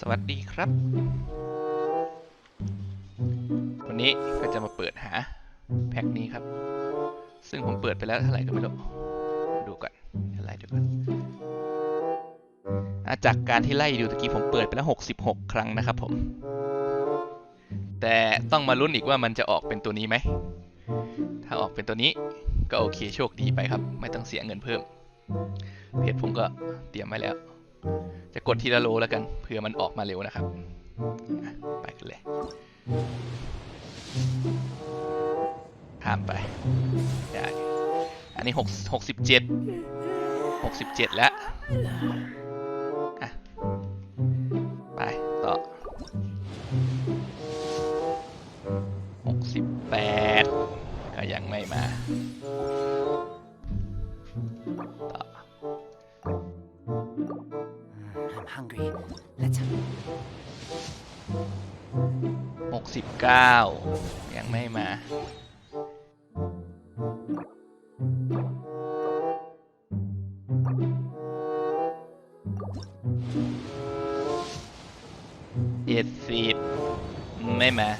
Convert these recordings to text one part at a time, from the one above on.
สวัสดีครับ วันนี้ก็จะมาเปิดหาแพ็คนี้ครับ ซึ่งผมเปิดไปแล้วเท่าไหร่ก็ไม่รู้ ดูก่อนเท่าไหร่ดูก่อนอะจากการที่ไล่ดูตะกี้ผมเปิดไปแล้ว 66 ครั้งนะครับผม แต่ต้องมาลุ้นอีกว่ามันจะออกเป็นตัวนี้ไหม ถ้าออกเป็นตัวนี้ก็โอเคโชคดีไปครับ ไม่ต้องเสียเงินเพิ่ม เพจผมก็เตรียมไว้แล้ว จะกดทีละโลแล้วกันเผื่อมันออกมาเร็วนะครับ ไปกันเลยข้ามไปได้อันนี้หกหกสิบเจ็ดหกสิบเจ็ดแล้ว I'm hungry. Let's หกสิบเก้ายังไม่มา เจ็ดสิบไม่มา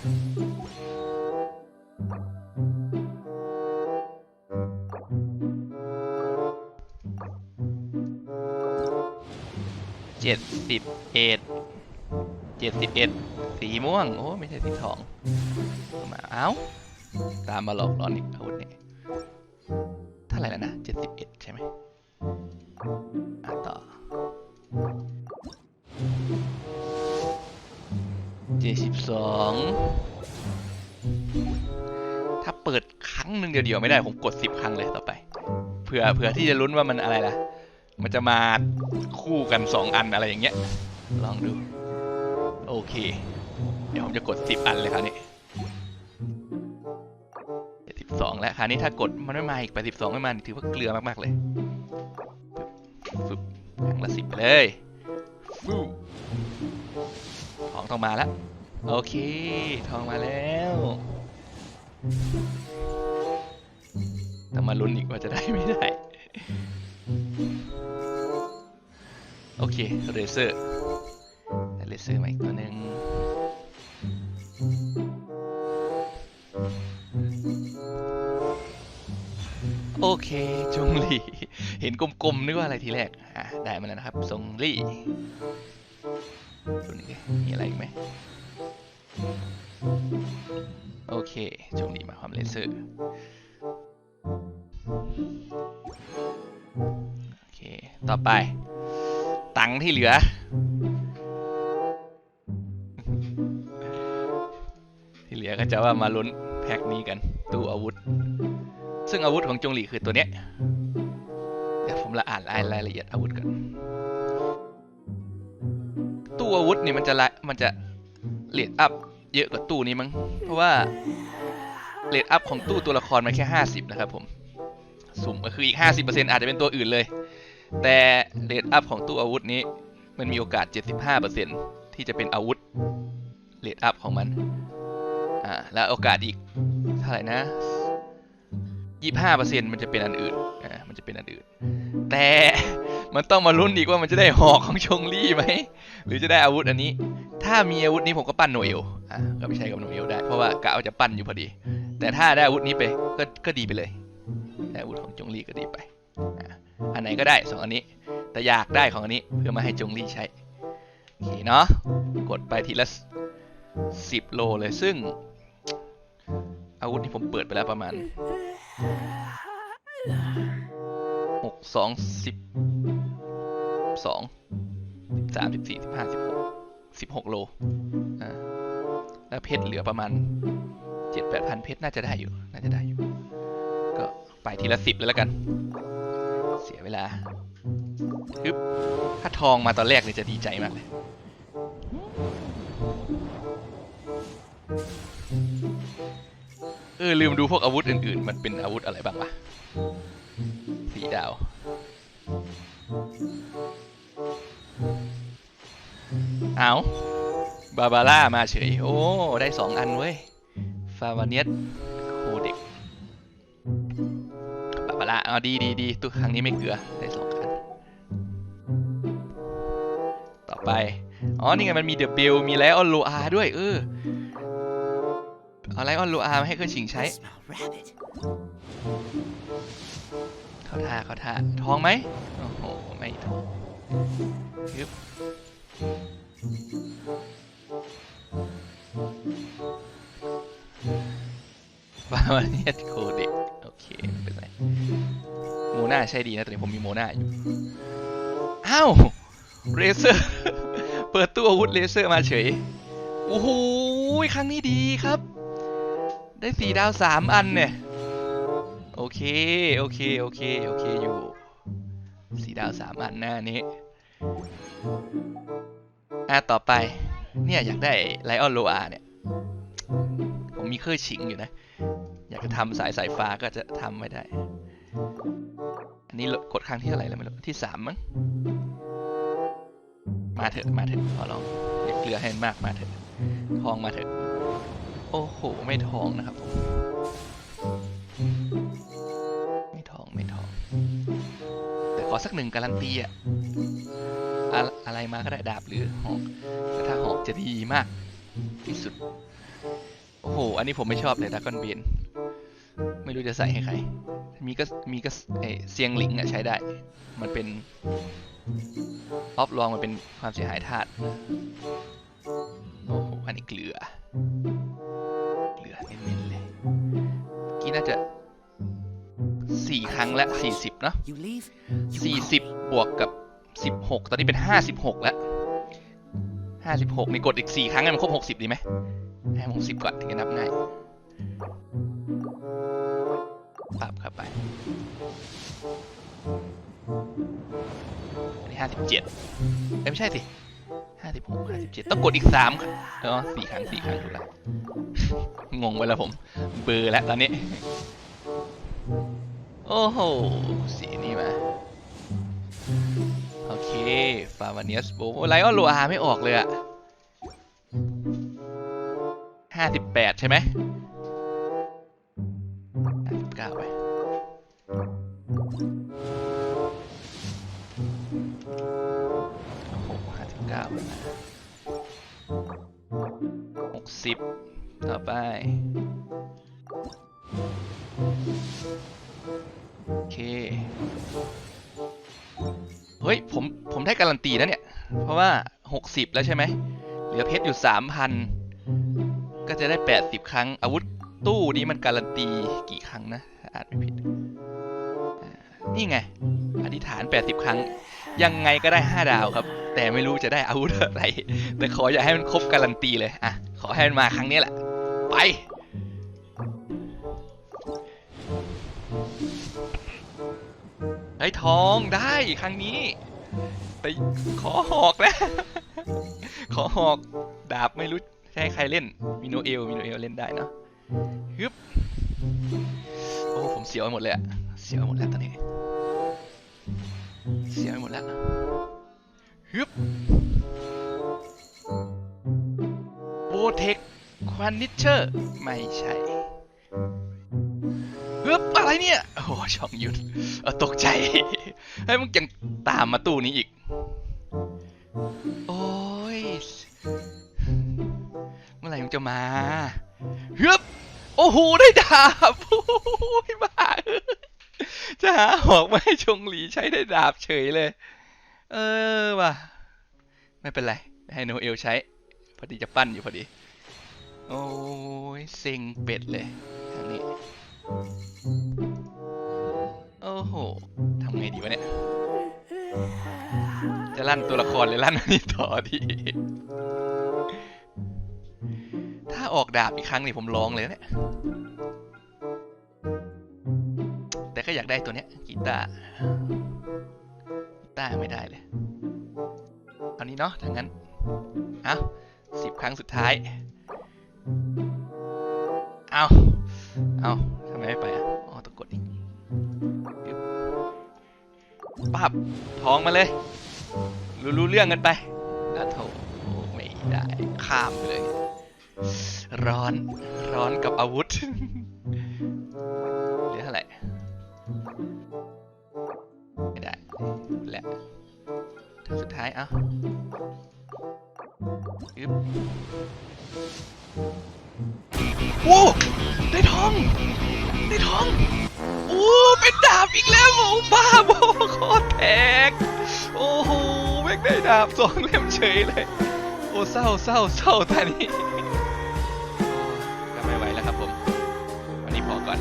เจ็ดสิบเอ็ดเจ็ดสิบเอ็ดสีม่วง โอ้ไม่ใช่สีทองมาเอ้าตามมาหลอกหลอนอีกอาวุธนี่เท่าไหร่แล้วนะเจ็ดสิบเอ็ดใช่ไหมอะต่อเจ็ดสิบสองถ้าเปิดครั้งหนึ่งเดียวๆไม่ได้ผมกดสิบครั้งเลยต่อไปเผื่อเผื่อที่จะลุ้นว่ามันอะไรล่ะ มันจะมาคู่กันสองอันอะไรอย่างเงี้ย ลองดู โอเค เดี๋ยวผมจะกดสิบอันเลยคราวนี้สิบสองแล้วคราวนี้ถ้ากดมันไม่มาอีกไปสิบสองไม่มาถือว่าเกลือมากๆเลยฟึบครั้งละสิบไปเลยฟูทองต้องมาแล้ว โอเค ทองมาแล้วต้องมาลุ้นอีกว่าจะได้ไม่ได้ โอเคเรเซอร์ได้เลเซอร์มาอีกตัวหนึ่งโอเคจงลี่เห็นกลมๆนึกว่าอะไรทีแรกอะได้มาแล้วนะครับทรงลี่ตัวนี้มีอะไรอีกไหมโอเคจงลี่มาความเลเซอร์โอเคต่อไป ตังค์ที่เหลือ ที่เหลือก็จะว่ามาลุ้นแพ็คนี้กัน ตู้อาวุธ ซึ่งอาวุธของจงหลี่คือตัวเนี้ยเดี๋ยวผมละอ่านรายละเอียดอาวุธกันตู้อาวุธนี่มันจะละมันจะเลดอัพเยอะกว่าตู้นี้มั้งเพราะว่าเลดอัพของตู้ตัวละครมันแค่ 50 นะครับผม สุ่มก็คืออีก 50%อาจจะเป็นตัวอื่นเลย แต่เรทอัพของตู้อาวุธนี้ มันมีโอกาส 75%ที่จะเป็นอาวุธเรทอัพของมัน อ่า แล้วโอกาสอีกเท่าไหร่นะ 25%มันจะเป็นอันอื่น อ่า มันจะเป็นอันอื่น แต่มันต้องมาลุ้นอีกว่ามันจะได้หอกของชงลี่ไหม หรือจะได้อาวุธอันนี้ ถ้ามีอาวุธนี้ผมก็ปั้นโนเอล อ่า ก็ไปใช้กับโนเอลได้ เพราะว่ากะว่าจะปั้นอยู่พอดี แต่ถ้าได้อาวุธนี้ไป ก็ ก็ดีไปเลย ได้อาวุธของจงลี่ก็ดีไป อ่าอันไหนก็ได้สองอันนี้ แต่อยากได้ของอันนี้เพื่อมาให้จงลี่ใช้โอเคเนาะกดไปทีละสิบโลเลยซึ่ง อาวุธที่ผมเปิดไปแล้วประมาณหกสองสิบสองสิบสามสิบสี่สิบห้าสิบหกสิบหกโลอ่าแล้วเพชรเหลือประมาณเจ็ดแปดพันเพชรน่าจะได้อยู่ น่าจะได้อยู่ ก็ไปทีละสิบเลยแล้วกัน เสียเวลาฮึบถ้าทองมาตอนแรกเลยจะดีใจมากเลย เออ ลืมดูพวกอาวุธอื่นๆ มันเป็นอาวุธอะไรบ้างวะสีดาว เอาบาบาร่ามาเฉย โอ้ ได้สองอันเว้ย ฟาวาเนียส บาบาร่าเอดีดีดีตัวครั้งนี้ไม่เกลือได้สองอันไป อ๋อ นี่ไงมันมีเดอะเบลมีไลออนโลอาด้วย เออ เอาไลออนโลอามาให้เครื่องชิงใช้ เขาท่าเขาท่าท้องไหมโอ้โห ไม่ท้องยึบบามาเนียโคเด็กโอเคเป็นไร นาใช่ดีนะแต่ผมมีโมนาอยู่อ้าวเรเซอร์ เปิดตู้อาวุธเลเซอร์มาเฉยโอ้โหครั้งนี้ดีครับ ได้สี่ดาวสามอันเนี่ย โอเค โอเค โอเค โอเค อยู่สีดาวสามอันหน้านี้อะต่อไป เนี่ย อยากได้ไลออนโลอาเนี่ย ผมมีเครื่องชิงอยู่นะ อยากจะทำสายสายฟ้าก็จะทำไม่ได้ นนี้กดครั้งที่เท่าไหร่แล้วไม่รู้ที่สามมั้งมาเถอะมาเถอะขอร้องอย่าเกลือให้มากมาเถอะทองมาเถอะ โอ้โหไม่ทองนะครับผมไม่ทองไม่ทอง แต่ขอสักหนึ่งการันตีอะอะอะไรมาก็ได้ดาบหรือหอกถ้าหอกจะดีมากที่สุด โอ้โห อันนี้ผมไม่ชอบเลยดากอนเบนไม่รู้จะใส่ให้ใคร มีก็มีก็เออเซียงหลิงอะใช้ได้ มันเป็นออฟลองมันเป็นความเสียหายธาตุโอ้โหอันนี้เกลือ เกลือเน้นๆเลย กี้น่าจะสี่ครั้งและสี่สิบเนาะสี่สิบบวกกับสิบหกตอนนี้เป็นห้าสิบหกแล้วห้าสิบหกนี่กดอีกสี่ครั้งให้มันครบหกสิบดีไหมให้หกสิบก่อนถึงจะนับง่าย ปรับเข้าไปอันนี้ห้าสิบเจ็ดไม่ใช่สิห้าสิบหกห้าสิบเจ็ดต้องกดอีกสามครั้งเออสี่ครั้งสี่ครั้งถูกแล้วงงไปแล้วผม เบอร์แล้วตอนนี้ โอ้โห สีนี้มา โอเค ฟาร์มาเนียสโบไลออนโลอาไม่ออกเลยอะห้าสิบแปดใช่ไหม 10 ต่อไป โอเค เฮ้ย ผม ผมได้การันตีนะเนี่ย เพราะว่า 60 แล้วใช่ไหม เหลือเพชรอยู่ 3,000 ก็จะได้ 80 ครั้ง อาวุธตู้นี้มันการันตีกี่ครั้งนะ อ่านไม่ผิด นี่ไง อธิษฐาน 80 ครั้ง ยังไงก็ได้ 5 ดาวครับแต่ไม่รู้จะได้อาวุธอะไร แต่ขออย่าให้มันครบการันตีเลย อะ ขอให้มันมาครั้งนี้แหละ ไป ไอ้ทองได้ครั้งนี้แต่ขอหอกนะขอหอกดาบไม่รู้ให้ใครเล่นมิโนเอลมิโนเอลเล่นได้เนะฮึบโอ้ผมเสียวไปหมดเลยอะเสียวไปหมดแล้วตอนนี้ เสียวไปหมดแล้วฮึบ เทคควันนิเชอร์ไม่ใช่ฮึบอะไรเนี่ย โอ้โหช่องหยุดตกใจเฮ้ยมึงยังตามมาตู้นี้อีก โอ้ย เมื่อไหร่มึงจะมาฮึบโอ้โห ได้ดาบโอ้ยบ้าจะหาหอกมาให้ชงหลีใช้ได้ดาบเฉยเลย เออว่ะ ไม่เป็นไร ให้โนเอลใช้ อดีจะปั้นอยู่พอดี โอ้ยเซ็งเป็ดเลยทางนี้ โอ้โหทำไงดีวะเนี่ย จะลั่นตัวละครเลยลั่นนนี้ต่อดีถ้าออกดาบอีกครั้งนี่ผมร้องเลยนะเนี่ยแต่ก็อยากได้ตัวเนี้ยกีตาร์กีตาร์ไม่ได้เลย เอานี้เนาะถ้างั้น เอา รั้งสุดท้าย เอาเอาทำไมไม่ไปอะ อ๋อต้องกดอีกปับท้องมาเลย รู้รู้เรื่องกันไปนะโถไม่ได้ ข้ามไปเลย ร้อน ร้อนกับอาวุธ เหลือเท่าไหร่ ไม่ได้ และทางสุดท้าย เอ้าอึ๊ บโอ้ได้ทอง ได้ทอง โอ้เป็นดาบอีกแล้วโอ้บ้าบอคตรแตก โอ้โหแม่งได้ดาบสองเล่มเฉยเลย โอ้เศร้าเศร้าเศร้าตอนนี้ก็ไม่ไหวแล้วครับผม วันนี้พอก่อน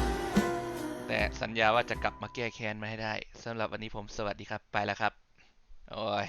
แต่สัญญาว่าจะกลับมาแก้แค้นมาให้ได้สำหรับวันนี้ผมสวัสดีครับไปแล้วครับ โอ้ย